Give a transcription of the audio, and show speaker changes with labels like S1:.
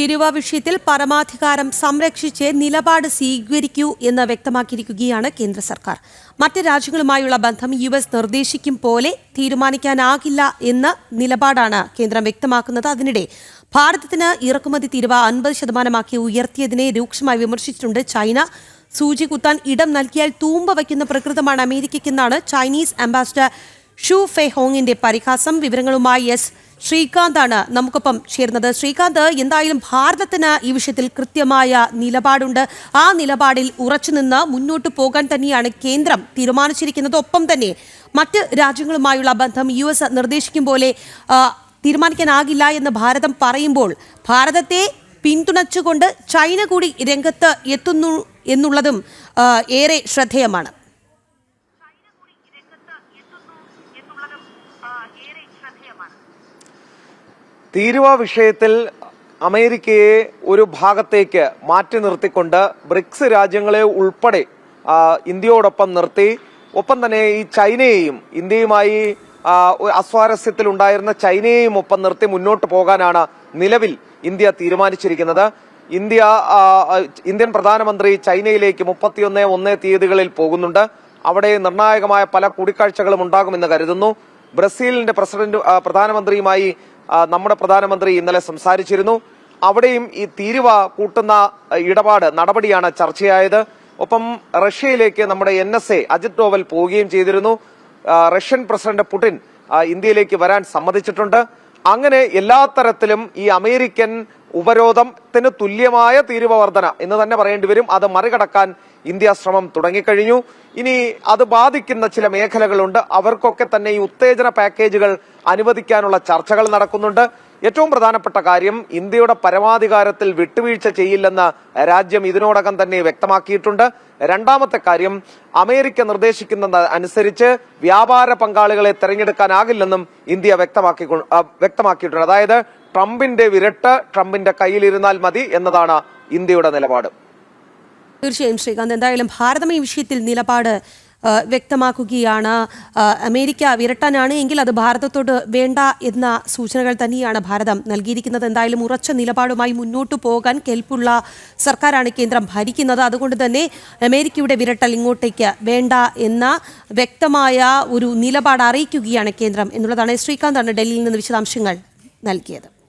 S1: തിരുവ വിഷയത്തിൽ പരമാധികാരം സംരക്ഷിച്ച് നിലപാട് സ്വീകരിക്കൂ എന്ന് വ്യക്തമാക്കിയിരിക്കുകയാണ് കേന്ദ്ര സർക്കാർ. മറ്റ് രാജ്യങ്ങളുമായുള്ള ബന്ധം യു എസ് നിർദ്ദേശിക്കും പോലെ തീരുമാനിക്കാനാകില്ല എന്ന നിലപാടാണ് കേന്ദ്രം വ്യക്തമാക്കുന്നത്. അതിനിടെ ഭാരതത്തിന് ഇറക്കുമതി തീരുവ അൻപത് ശതമാനമാക്കി ഉയർത്തിയതിനെ രൂക്ഷമായി വിമർശിച്ചിട്ടുണ്ട് ചൈന. സൂചി കുത്താൻ ഇടം നൽകിയാൽ തൂമ്പ വയ്ക്കുന്ന പ്രകൃതമാണ് അമേരിക്കയ്ക്കെന്നാണ് ചൈനീസ് അംബാസിഡർ ഷു ഫെ ഹോങ്ങിന്റെ പരിഹാസം വിവരങ്ങളുമായി എസ് ശ്രീകാന്താണ് നമുക്കൊപ്പം ചേരുന്നത്. ശ്രീകാന്ത് എന്തായാലും ഭാരതത്തിന് ഈ വിഷയത്തിൽ കൃത്യമായ നിലപാടുണ്ട്. ആ നിലപാടിൽ ഉറച്ചുനിന്ന് മുന്നോട്ട് പോകാൻ തന്നെയാണ് കേന്ദ്രം തീരുമാനിച്ചിരിക്കുന്നത്. ഒപ്പം തന്നെ മറ്റ് രാജ്യങ്ങളുമായുള്ള ബന്ധം യു എസ് നിർദ്ദേശിക്കും പോലെ തീരുമാനിക്കാനാകില്ല എന്ന് ഭാരതം പറയുമ്പോൾ ഭാരതത്തെ പിന്തുണച്ചുകൊണ്ട് ചൈന കൂടി രംഗത്ത് എത്തുന്നു എന്നുള്ളതും ഏറെ ശ്രദ്ധേയമാണ്.
S2: തീരുവ വിഷയത്തിൽ അമേരിക്കയെ ഒരു ഭാഗത്തേക്ക് മാറ്റി നിർത്തിക്കൊണ്ട് ബ്രിക്സ് രാജ്യങ്ങളെ ഉൾപ്പെടെ ഇന്ത്യയോടൊപ്പം നിർത്തി. ഒപ്പം തന്നെ ഈ ചൈനയെയും ഇന്ത്യയുമായി അസ്വാരസ്യത്തിൽ ഉണ്ടായിരുന്ന ചൈനയെയും ഒപ്പം നിർത്തി മുന്നോട്ട് പോകാനാണ് നിലവിൽ ഇന്ത്യ തീരുമാനിച്ചിരിക്കുന്നത്. ഇന്ത്യ ഇന്ത്യൻ പ്രധാനമന്ത്രി ചൈനയിലേക്ക് മുപ്പത്തിയൊന്ന് ഒന്ന് തീയതികളിൽ പോകുന്നുണ്ട്. അവിടെ നിർണായകമായ പല കൂടിക്കാഴ്ചകളും ഉണ്ടാകുമെന്ന് കരുതുന്നു. ബ്രസീലിന്റെ പ്രസിഡന്റ് പ്രധാനമന്ത്രിയുമായി നമ്മുടെ പ്രധാനമന്ത്രി ഇന്നലെ സംസാരിച്ചിരുന്നു. അവിടെയും ഈ തീരുവ കൂട്ടുന്ന ഇടപാട് നടപടിയാണ് ചർച്ചയായത്. ഒപ്പം റഷ്യയിലേക്ക് നമ്മുടെ N S A Ajit Doval പോവുകയും ചെയ്തിരുന്നു. റഷ്യൻ പ്രസിഡന്റ് പുടിൻ ഇന്ത്യയിലേക്ക് വരാൻ സമ്മതിച്ചിട്ടുണ്ട്. അങ്ങനെ എല്ലാ തരത്തിലും ഈ അമേരിക്കൻ ഉപരോധത്തിന് തുല്യമായ തീരുവ വർധന എന്ന് തന്നെ പറയേണ്ടി വരും. അത് മറികടക്കാൻ ഇന്ത്യ ശ്രമം തുടങ്ങിക്കഴിഞ്ഞു. ഇനി അത് ബാധിക്കുന്ന ചില മേഖലകളുണ്ട്. അവർക്കൊക്കെ തന്നെ ഈ ഉത്തേജന പാക്കേജുകൾ അനുവദിക്കാനുള്ള ചർച്ചകൾ നടക്കുന്നുണ്ട്. ഏറ്റവും പ്രധാനപ്പെട്ട കാര്യം ഇന്ത്യയുടെ പരമാധികാരത്തിൽ വിട്ടുവീഴ്ച ചെയ്യില്ലെന്ന് രാജ്യം ഇതിനോടകം തന്നെ വ്യക്തമാക്കിയിട്ടുണ്ട്. രണ്ടാമത്തെ കാര്യം അമേരിക്ക നിർദ്ദേശിക്കുന്നത് അനുസരിച്ച് വ്യാപാര പങ്കാളികളെ തെരഞ്ഞെടുക്കാനാകില്ലെന്നും ഇന്ത്യ വ്യക്തമാക്കി വ്യക്തമാക്കിയിട്ടുണ്ട്. അതായത് ട്രംപിന്റെ വിരട്ട് ട്രംപിന്റെ കയ്യിലിരുന്നാൽ മതി എന്നതാണ് ഇന്ത്യയുടെ നിലപാട്.
S1: തീർച്ചയായും ശ്രീകാന്ത്. എന്തായാലും ഭാരതം ഈ വിഷയത്തിൽ നിലപാട് വ്യക്തമാക്കുകയാണ്. അമേരിക്ക വിരട്ടാനാണ് എങ്കിൽ അത് ഭാരതത്തോട് വേണ്ട എന്ന സൂചനകൾ തന്നെയാണ് ഭാരതം നൽകിയിരിക്കുന്നത്. എന്തായാലും ഉറച്ച നിലപാടുമായി മുന്നോട്ട് പോകാൻ കെൽപ്പുള്ള സർക്കാരാണ് കേന്ദ്രം ഭരിക്കുന്നത്. അതുകൊണ്ട് തന്നെ അമേരിക്കയുടെ വിരട്ടൽ ഇങ്ങോട്ടേക്ക് വേണ്ട എന്ന വ്യക്തമായ ഒരു നിലപാട് അറിയിക്കുകയാണ് കേന്ദ്രം എന്നുള്ളതാണ് ശ്രീകാന്താണ് ഡൽഹിയിൽ നിന്ന് വിശദാംശങ്ങൾ നൽകിയത്.